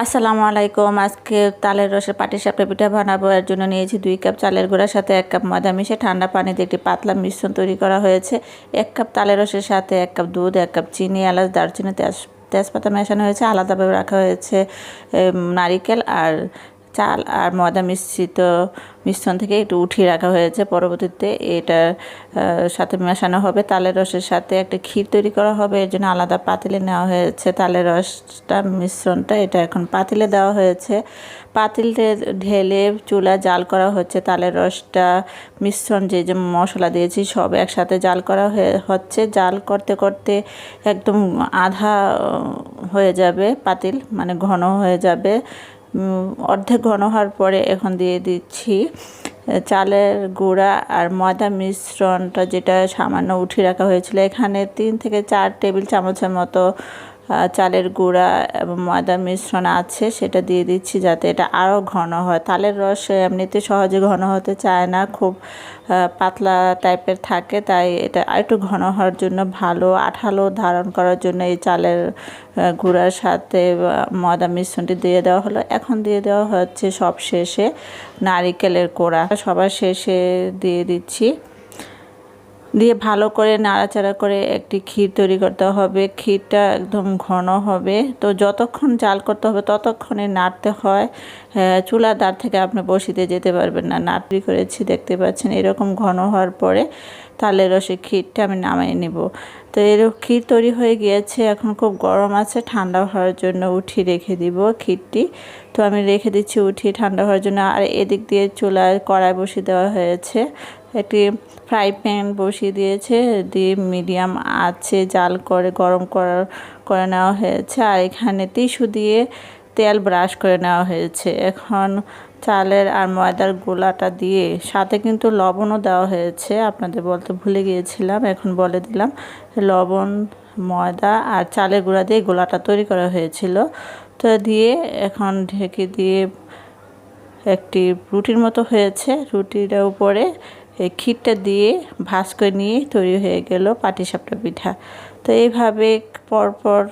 আসসালামু আলাইকুম। আজকে তালের রসের পাটির সাপে পিঠা বানাবো। এর জন্য নিয়েছি দুই কাপ চালের গুঁড়ার সাথে এক কাপ ময়দা মিশে ঠান্ডা পানিতে একটি পাতলা মিশ্রণ তৈরি করা হয়েছে। এক কাপ তালের রসের সাথে এক কাপ দুধ, এক কাপ চিনি, এলাচ, দারচিনি, তেজ তেজপাতা মেশানো হয়েছে। আলাদাভাবে রাখা হয়েছে নারিকেল আর চাল আর ময়দা মিশ্রিত মিশ্রণ থেকে একটু উঠিয়ে রাখা হয়েছে। পরবর্তীতে এটার সাথে মেশানো হবে তালের রসের সাথে। একটা ক্ষীর তৈরি করা হবে, এর জন্য আলাদা পাতিলে নেওয়া হয়েছে তালের রসটা, মিশ্রণটা। এটা এখন পাতিলে দেওয়া হয়েছে। পাতিলতে ঢেলে চুলা জাল করা হচ্ছে তালের রসটা। মিশ্রণ যে যে মশলা দিয়েছি সব একসাথে জাল করা হচ্ছে। জাল করতে করতে একদম আধা হয়ে যাবে পাতিল মানে ঘন হয়ে যাবে। অর্ধেক ঘন হওয়ার পরে এখন দিয়ে দিচ্ছি চালের গুঁড়া আর ময়দা মিশ্রণটা যেটা সামান্য উঠিয়ে রাখা হয়েছিল। এখানে তিন থেকে চার টেবিল চামচের মতো চালের গুঁড়া এবং ময়দার মিশ্রণ আছে, সেটা দিয়ে দিচ্ছি যাতে এটা আরও ঘন হয়। তালের রস এমনিতে সহজে ঘন হতে চায় না, খুব পাতলা টাইপের থাকে, তাই এটা আরেকটু ঘন হওয়ার জন্য ভালো, আঠালো ধারণ করার জন্য এই চালের গুঁড়ার সাথে ময়দা মিশ্রণটি দিয়ে দেওয়া হলো। এখন দিয়ে দেওয়া হচ্ছে সব শেষে নারিকেলের কোড়া। সবার শেষে দিয়ে দিচ্ছি। দিয়ে ভালো করে নাড়াচাড়া করে একটি ক্ষীর তৈরি করতে হবে। ক্ষীরটা একদম ঘন হবে। তো যতক্ষণ জাল করতে হবে ততক্ষণে নাড়তে হয়। চুলার দাঁড় থেকে আপনি বসিতে যেতে পারবেন না। নাড়ি করেছি, দেখতে পাচ্ছেন, এরকম ঘন হওয়ার পরে তালের রসে ক্ষীরটা আমি নামিয়ে নিব। তো এরকম ক্ষীর তৈরি হয়ে গিয়েছে। এখন খুব গরম আছে, ঠান্ডা হওয়ার জন্য উঠি রেখে দিব ক্ষীরটি। তো আমি রেখে দিচ্ছি উঠি ঠান্ডা হওয়ার জন্য। আর এদিক দিয়ে চুলায় কড়াই বসিয়ে দেওয়া হয়েছে। একটি ফ্রাই প্যান বসিয়ে দিয়েছে, দিয়ে মিডিয়াম আছে জাল করে গরম করার করে নেওয়া হয়েছে। আর এখানে টিস্যু দিয়ে তেল ব্রাশ করে নেওয়া হয়েছে। এখন চালের আর ময়দার গোলাটা দিয়ে সাথে কিন্তু লবণও দেওয়া হয়েছে। আপনাদের বলতে ভুলে গিয়েছিলাম, এখন বলে দিলাম। লবণ, ময়দা আর চালের গুঁড়া দিয়ে গোলাটা তৈরি করা হয়েছিল। তো দিয়ে এখন ঢেকে দিয়ে একটি রুটির মতো হয়েছে। রুটিটার উপরে এই ক্ষীরটা দিয়ে ভাজ করে নিয়ে তৈরি হয়ে গেল পাটিসাপটা পিঠা। তো এইভাবে পরপর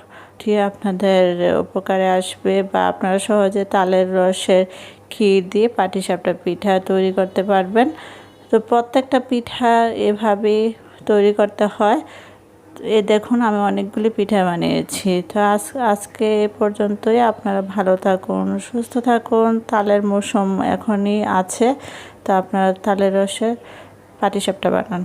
আপনাদের উপকারে আসবে বা আপনারা সহজে তালের রসের ক্ষীর দিয়ে পাটিসাপটা পিঠা তৈরি করতে পারবেন। তো প্রত্যেকটা পিঠা এভাবে তৈরি করতে হয়। এ দেখুন, আমি অনেকগুলি পিঠা বানিয়েছি। তো আজ, আজকে এ পর্যন্তই। আপনারা ভালো থাকুন, সুস্থ থাকুন। তালের মৌসুম এখনই আছে। তো আপনারা তালের রসের পাটিসাপটা বানান।